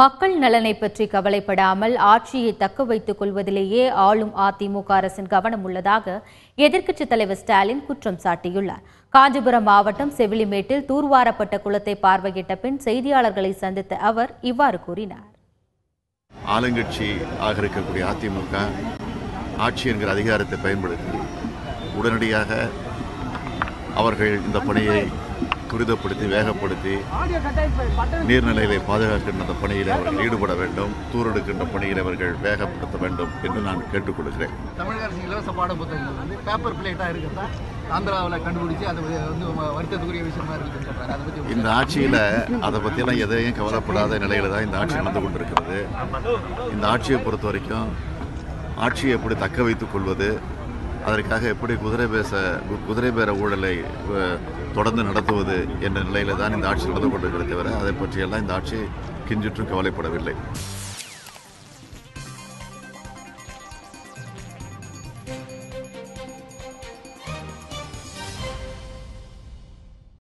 மக்கள் நலனை பற்றி கவலைப்படாமல் ஆட்சியை தக்க வைத்துக் கொள்வதிலேயே ஆளும் அதிமுக அரசின் கவனம் உள்ளதாக எதிர்க்கட்சித் தலைவர் ஸ்டாலின் குற்றம் சாட்டியுள்ளார். காஞ்சிபுரம் மாவட்டம் செவிலிமேட்டில் தூர்வாரப்பட்ட குளத்தை பார்வையிட்ட பின் செய்தியாளர்களை சந்தித்த அவர் இவ்வாறு கூறினார். ஆளுங்கட்சி ஆக இருக்கக்கூடிய அதிமுக ஆட்சி என்கிற அதிகாரத்தை பயன்படுத்தி உடனடியாக அவர்கள் இந்த பணியை துரிதப்படுத்தி வேகப்படுத்தி நீர்நிலைகளை பாதுகாக்கின்ற பணியில் அவர்கள் ஈடுபட வேண்டும் தூரெடுக்கின்ற பணியில் அவர்கள் வேகப்படுத்த வேண்டும் என்று நான் கேட்டுக்கொள்கிறேன். தமிழக அரசு இலவச பாட புத்தகங்கள் வந்து பேப்பர் பிளேட்டாக இருக்கிறதா? ஆந்திராவில் கண்டுபிடிச்சு அது வந்து வருத்தத்துக்குரிய விஷயமா பற்றி இந்த ஆட்சியில் அதை பற்றியெல்லாம் எதையும் கவலைப்படாத நிலையில தான் இந்த ஆட்சி நடந்து கொண்டிருக்கிறது. இந்த ஆட்சியை பொறுத்த வரைக்கும் ஆட்சியை எப்படி தக்க வைத்துக் கொள்வது அதற்காக எப்படி குதிரை பேச குதிரை பேர ஊழலை தொடர்ந்து நடத்துவது என்ற நிலையில தான் இந்த ஆட்சி நடந்து கொண்டிருக்கிறது தவிர அதை பற்றியெல்லாம் இந்த ஆட்சி கிஞ்சிற்றும் கவலைப்படவில்லை.